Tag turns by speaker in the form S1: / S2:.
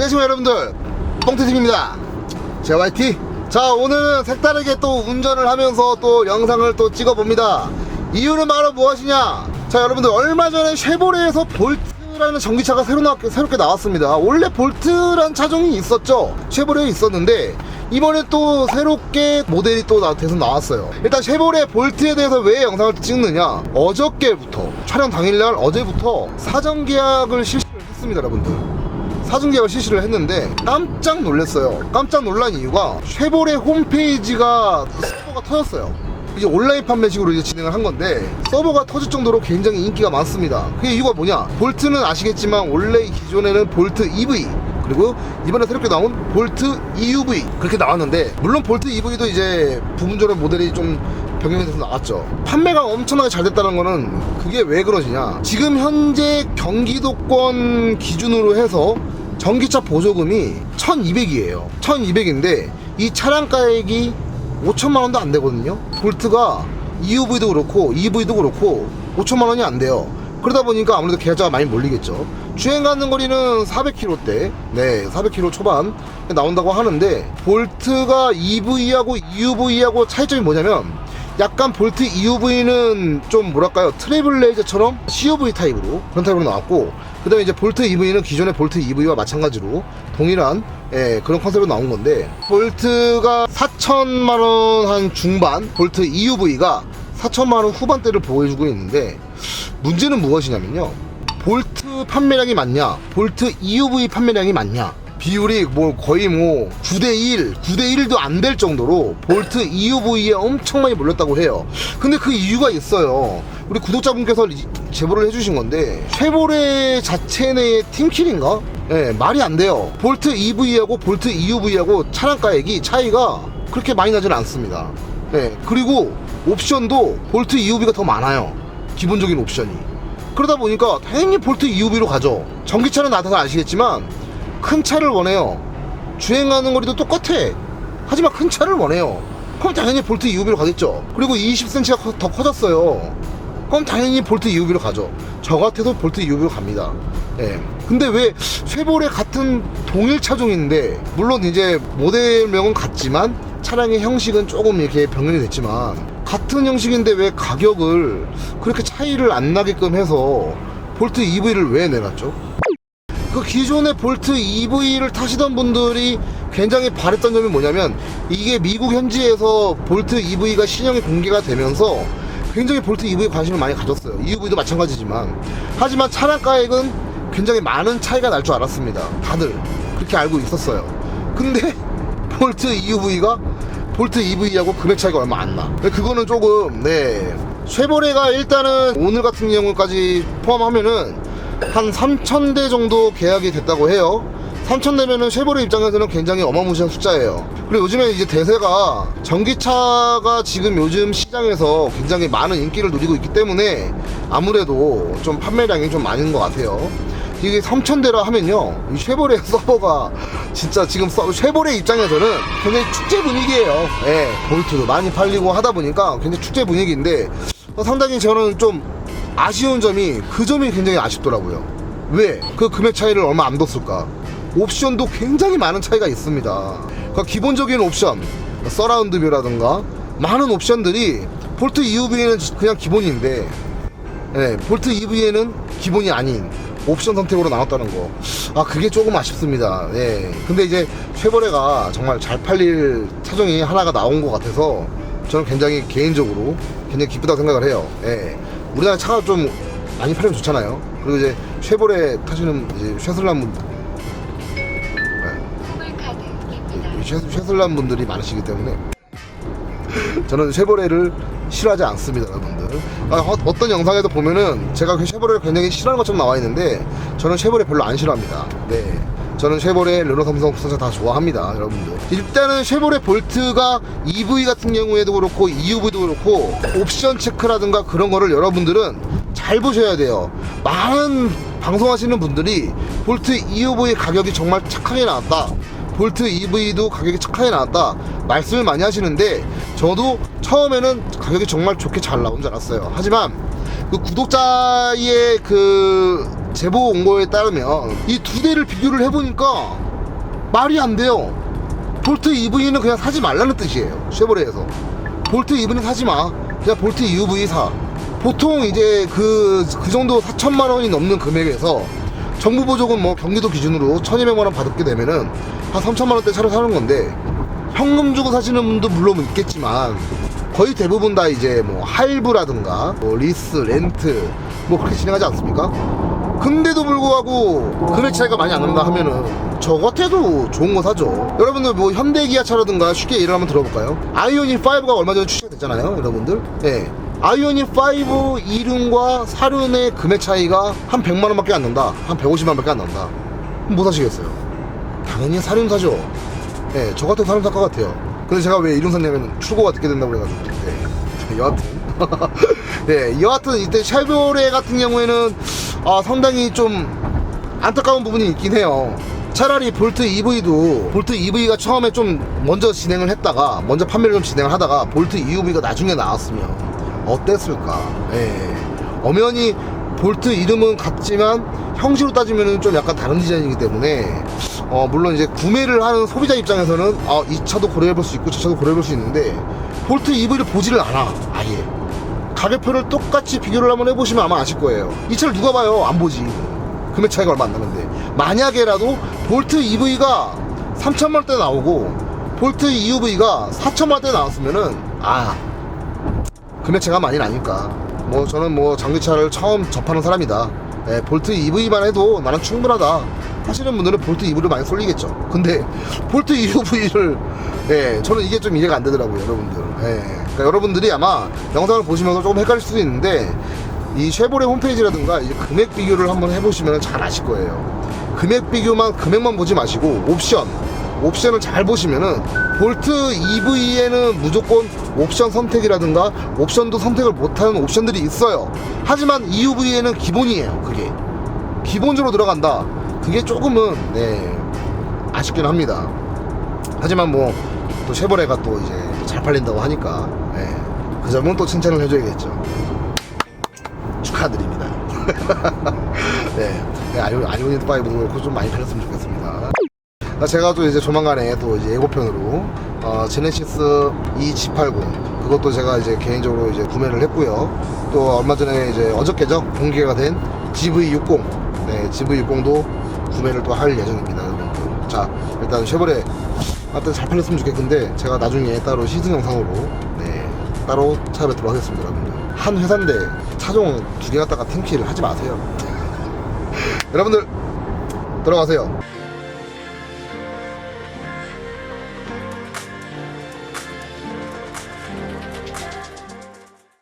S1: 안녕하십니까 여러분들. 뽕태팀입니다. 제가 YT 자 오늘은 색다르게 또 운전을 하면서 또 영상을 또 찍어봅니다. 이유는 바로 무엇이냐? 자 여러분들 얼마 전에 쉐보레에서 볼트라는 전기차가 새로 나, 새롭게 나왔습니다. 원래 볼트란 차종이 있었죠? 쉐보레에 있었는데 이번에 또 새롭게 모델이 또 나, 돼서 나왔어요. 일단 쉐보레 볼트에 대해서 왜 영상을 찍느냐? 어저께부터 촬영 당일날 어제부터 사전 계약을 실시를 했습니다 여러분들 계약을 실시를 했는데 깜짝 놀랐어요. 깜짝 놀란 이유가 쉐보레 홈페이지가 서버가 터졌어요. 이제 온라인 판매식으로 이제 진행을 한 건데 서버가 터질 정도로 굉장히 인기가 많습니다. 그 이유가 뭐냐? 볼트는 아시겠지만 원래 기존에는 볼트 EV 그리고 이번에 새롭게 나온 볼트 EUV 그렇게 나왔는데 물론 볼트 EV도 이제 부분적으로 모델이 좀 변경이 돼서 나왔죠. 판매가 엄청나게 잘 됐다는 거는 그게 왜 그러지냐? 지금 현재 경기도권 기준으로 해서 전기차 보조금이 1200이에요. 1200인데 이 차량 가액이 5천만 원도 안 되거든요. 볼트가 EUV도 그렇고 EV도 그렇고 5천만 원이 안 돼요. 그러다 보니까 아무래도 계약자가 많이 몰리겠죠. 주행 가는 거리는 400km대, 네, 400km 초반 나온다고 하는데 볼트가 EV하고 EUV하고 차이점이 뭐냐면 약간 볼트 EUV는 좀 뭐랄까요? 트래블레이저처럼 CUV 타입으로 그런 타입으로 나왔고 그 다음에 이제 볼트 EV는 기존의 볼트 EV와 마찬가지로 동일한 예, 그런 컨셉으로 나온 건데 볼트가 4천만원 한 중반 볼트 EUV가 4천만원 후반대를 보여주고 있는데 문제는 무엇이냐면요. 볼트 판매량이 많냐 볼트 EUV 판매량이 많냐 비율이 뭐 거의 뭐 9대1, 9대1도 안 될 정도로 볼트 EUV에 엄청 많이 몰렸다고 해요. 근데 그 이유가 있어요. 우리 구독자분께서 리- 제보를 해주신 건데, 쉐보레 자체 내의 팀킬인가? 예, 말이 안 돼요. 볼트 EV하고 볼트 EUV하고 차량 가액이 차이가 그렇게 많이 나지는 않습니다. 예, 그리고 옵션도 볼트 EUV가 더 많아요. 기본적인 옵션이. 그러다 보니까 당연히 볼트 EUV로 가죠. 전기차는 나타나 아시겠지만, 큰 차를 원해요. 주행하는 거리도 똑같아. 하지만 큰 차를 원해요. 그럼 당연히 볼트 EUV로 가겠죠. 그리고 20cm가 더 커졌어요. 그럼 당연히 볼트 EUV로 가죠. 저 같아도 볼트 EUV로 갑니다. 예. 근데 왜 쉐보레 같은 동일 차종인데 물론 이제 모델명은 같지만 차량의 형식은 조금 이렇게 변경이 됐지만 같은 형식인데 왜 가격을 그렇게 차이를 안 나게끔 해서 볼트 EV를 왜 내놨죠? 그 기존의 볼트 EV를 타시던 분들이 굉장히 바랬던 점이 뭐냐면 이게 미국 현지에서 볼트 EV가 신형이 공개가 되면서 굉장히 볼트 EV에 관심을 많이 가졌어요. EUV도 마찬가지지만 하지만 차량 가액은 굉장히 많은 차이가 날 줄 알았습니다. 다들 그렇게 알고 있었어요. 근데 볼트 EUV가 볼트 EV하고 금액 차이가 얼마 안 나. 그거는 조금 네 쉐보레가 일단은 오늘 같은 경우까지 포함하면은 한 3,000대 정도 계약이 됐다고 해요. 3,000대면은 쉐보레 입장에서는 굉장히 어마무시한 숫자예요. 그리고 요즘에 이제 대세가 전기차가 지금 요즘 시장에서 굉장히 많은 인기를 누리고 있기 때문에 아무래도 좀 판매량이 좀 많은 것 같아요. 이게 3,000대라 하면요. 이 쉐보레 서버가 진짜 지금 서- 쉐보레 입장에서는 굉장히 축제 분위기예요. 예, 볼트도 많이 팔리고 하다 보니까 굉장히 축제 분위기인데 어, 상당히 저는 좀 아쉬운 점이 그 점이 굉장히 아쉽더라고요. 왜? 그 금액 차이를 얼마 안 뒀을까? 옵션도 굉장히 많은 차이가 있습니다. 그 기본적인 옵션, 서라운드 뷰라든가 많은 옵션들이 볼트 EUV에는 그냥 기본인데 네, 볼트 EV에는 기본이 아닌 옵션 선택으로 나왔다는 거. 아, 그게 조금 아쉽습니다. 예. 근데 이제 쉐보레가 정말 잘 팔릴 차종이 하나가 나온 것 같아서 저는 굉장히 개인적으로 굉장히 기쁘다고 생각을 해요. 예. 우리나라 차가 좀 많이 팔리면 좋잖아요. 그리고 이제 쉐보레 타시는 이제 쉐슬란 분, 이 쉐, 쉐슬란 분들이 많으시기 때문에 저는 쉐보레를 싫어하지 않습니다, 여러분들. 아, 어, 어떤 영상에도 보면은 제가 그 쉐보레를 굉장히 싫어하는 것처럼 나와 있는데 저는 쉐보레 별로 안 싫어합니다. 네. 저는 쉐보레, 르노, 삼성, 부산차 다 좋아합니다, 여러분들. 일단은 쉐보레 볼트가 EV 같은 경우에도 그렇고 EUV도 그렇고 옵션 체크라든가 그런 거를 여러분들은 잘 보셔야 돼요. 많은 방송하시는 분들이 볼트 EUV 가격이 정말 착하게 나왔다. 볼트 EV도 가격이 착하게 나왔다 말씀을 많이 하시는데 저도 처음에는 가격이 정말 좋게 잘 나온 줄 알았어요 하지만 그 구독자의 그 제보 온 거에 따르면 이 두 대를 비교를 해보니까 말이 안 돼요. 볼트 EV는 그냥 사지 말라는 뜻이에요. 쉐보레에서. 볼트 EV는 사지 마. 그냥 볼트 UV 사. 보통 이제 그, 그 정도 4천만 원이 넘는 금액에서 정부 보조금 뭐 경기도 기준으로 1200만 원 받게 되면은 한 3천만 원대 차를 사는 건데 현금 주고 사시는 분도 물론 있겠지만 거의 대부분 다 이제 뭐 할부라든가 뭐 리스, 렌트 뭐 그렇게 진행하지 않습니까? 근데도 불구하고 금액 차이가 많이 안 난다 하면은 저 같아도 좋은 거 사죠. 여러분들 뭐 현대 기아차라든가 쉽게 예를 한번 들어볼까요? 아이오닉 5가 얼마 전에 출시가 됐잖아요, 여러분들. 예. 아이오닉 5 이륜과 사륜의 금액 차이가 한 100만 원밖에 안 난다. 한 150만 원밖에 안 난다. 그럼 뭐 사시겠어요? 당연히 사륜 사죠. 예, 저 같은 사륜 살 것 같아요. 근데 제가 왜 이륜 샀냐면 출고가 늦게 된다고 그래가지고. 네. 여하튼. 네, 여하튼 이때 샤이로레 같은 경우에는 아, 상당히 좀 안타까운 부분이 있긴 해요. 차라리 볼트 EV도 볼트 EV가 처음에 좀 먼저 진행을 했다가 먼저 판매를 좀 진행을 하다가 볼트 EV가 나중에 나왔으면 어땠을까? 예. 엄연히 볼트 이름은 같지만 형식으로 따지면 좀 약간 다른 디자인이기 때문에 어, 물론 이제 구매를 하는 소비자 입장에서는 아, 이 차도 고려해 볼 수 있고 저 차도 고려해 볼 수 있는데 볼트 EV를 보지를 않아 아예 가격표를 똑같이 비교를 한번 해보시면 아마 아실 거예요. 이 차를 누가 봐요? 안 보지. 금액 차이가 얼마 안 나는데. 만약에라도 볼트 EV가 3천만 원대 나오고 볼트 EUV가 4천만 원대 나왔으면은 아 금액 차가 많이 나니까. 뭐 저는 뭐 전기차를 처음 접하는 사람이다. 예, 볼트 EV만 해도 나는 충분하다. 하시는 분들은 볼트 EV를 많이 쏠리겠죠. 근데 볼트 EUV를 예, 저는 이게 좀 이해가 안 되더라고요, 여러분들. 예, 그러니까 여러분들이 아마 영상을 보시면서 조금 헷갈릴 수도 있는데 이 쉐보레 홈페이지라든가 이제 금액 비교를 한번 해보시면 잘 아실 거예요. 금액 비교만 금액만 보지 마시고 옵션 옵션을 잘 보시면은 볼트 EV에는 무조건 옵션 선택이라든가 옵션도 선택을 못하는 옵션들이 있어요. 하지만 EUV에는 기본이에요. 그게 기본적으로 들어간다. 그게 조금은 네 아쉽긴 합니다. 하지만 뭐 또 쉐보레가 또 이제 잘 팔린다고 하니까 네, 그 점은 또 칭찬을 해줘야겠죠. 축하드립니다. 네, 아이오닉 5도 그렇고 좀 많이 팔렸으면 좋겠습니다. 아, 제가 또 이제 조만간에 또 이제 예고편으로 어, 제네시스 E280 그것도 제가 이제 개인적으로 이제 구매를 했고요. 또 얼마 전에 이제 어저께죠 공개가 된 GV60 네, GV60도 구매를 또 할 예정입니다, 여러분들. 자, 일단 쉐보레 하여튼 잘 팔렸으면 좋겠는데 제가 나중에 따로 시승 영상으로 네, 따로 찾아뵙도록 하겠습니다, 여러분들. 한 회사인데 차종 두 개 갖다가 팀키를 하지 마세요. 여러분들 들어가세요.